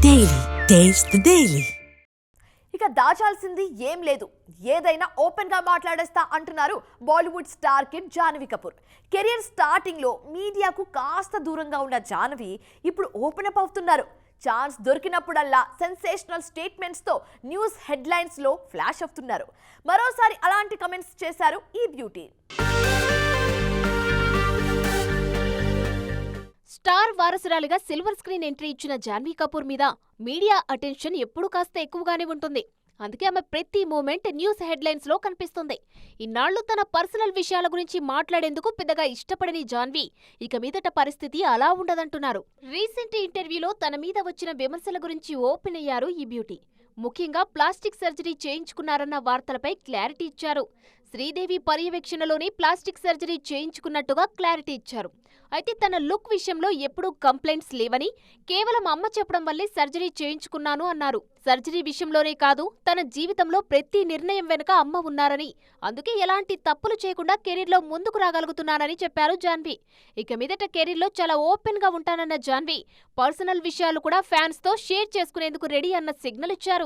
Daily. ఇక దాచాల్సింది ఏం లేదు. ఏదైనా ఓపెన్గా మాట్లాడేస్తా అంటున్నారు Bollywood star kid Janhvi Kapoor. Career స్టార్టింగ్లో మీడియాకు కాస్త దూరంగా ఉన్న జాహ్నవి ఇప్పుడు ఓపెన్ అప్ అవుతున్నారు. ఛాన్స్ దొరికినప్పుడల్లా సెన్సేషనల్ స్టేట్మెంట్స్తో న్యూస్ హెడ్లైన్స్లో ఫ్లాష్ అవుతున్నారు. మరోసారి అలాంటి కమెంట్స్ చేశారు ఈ బ్యూటీ స్టార్ వారసురాలిగా సిల్వర్ స్క్రీన్ ఎంట్రీ ఇచ్చిన జాన్వీ కపూర్ మీద మీడియా అటెన్షన్ ఎప్పుడూ కాస్త ఎక్కువగానే ఉంటుంది. అందుకే ఆమె ప్రతి మూమెంట్ న్యూస్ హెడ్లైన్స్లో కనిపిస్తుంది. ఇన్నాళ్ళు తన పర్సనల్ విషయాల గురించి మాట్లాడేందుకు పెద్దగా ఇష్టపడని జాన్వీ ఇక మీదట పరిస్థితి అలా ఉండదంటున్నారు. రీసెంట్ ఇంటర్వ్యూలో తన మీద వచ్చిన విమర్శల గురించి ఓపెన్ అయ్యారు ఈ బ్యూటీ. ముఖ్యంగా ప్లాస్టిక్ సర్జరీ చేయించుకున్నారన్న వార్తలపై క్లారిటీ ఇచ్చారు. శ్రీదేవి పర్యవేక్షణలోనే ప్లాస్టిక్ సర్జరీ చేయించుకున్నట్టుగా క్లారిటీ ఇచ్చారు. అయితే తన లుక్ విషయంలో ఎప్పుడూ కంప్లైంట్స్ లేవని కేవలం అమ్మ చెప్పడం వల్లే సర్జరీ చేయించుకున్నాను అన్నారు. సర్జరీ విషయంలోనే కాదు తన జీవితంలో ప్రతి నిర్ణయం వెనుక అమ్మ ఉన్నారని అందుకే ఎలాంటి తప్పులు చేయకుండా కెరీర్లో ముందుకు రాగలుగుతున్నానని చెప్పారు జాన్వి. ఇక మీదట కెరీర్లో చాలా ఓపెన్గా ఉంటానన్న జాన్వి పర్సనల్ విషయాలు కూడా ఫ్యాన్స్తో షేర్ చేసుకునేందుకు రెడీ అన్న సిగ్నల్ ఇచ్చారు.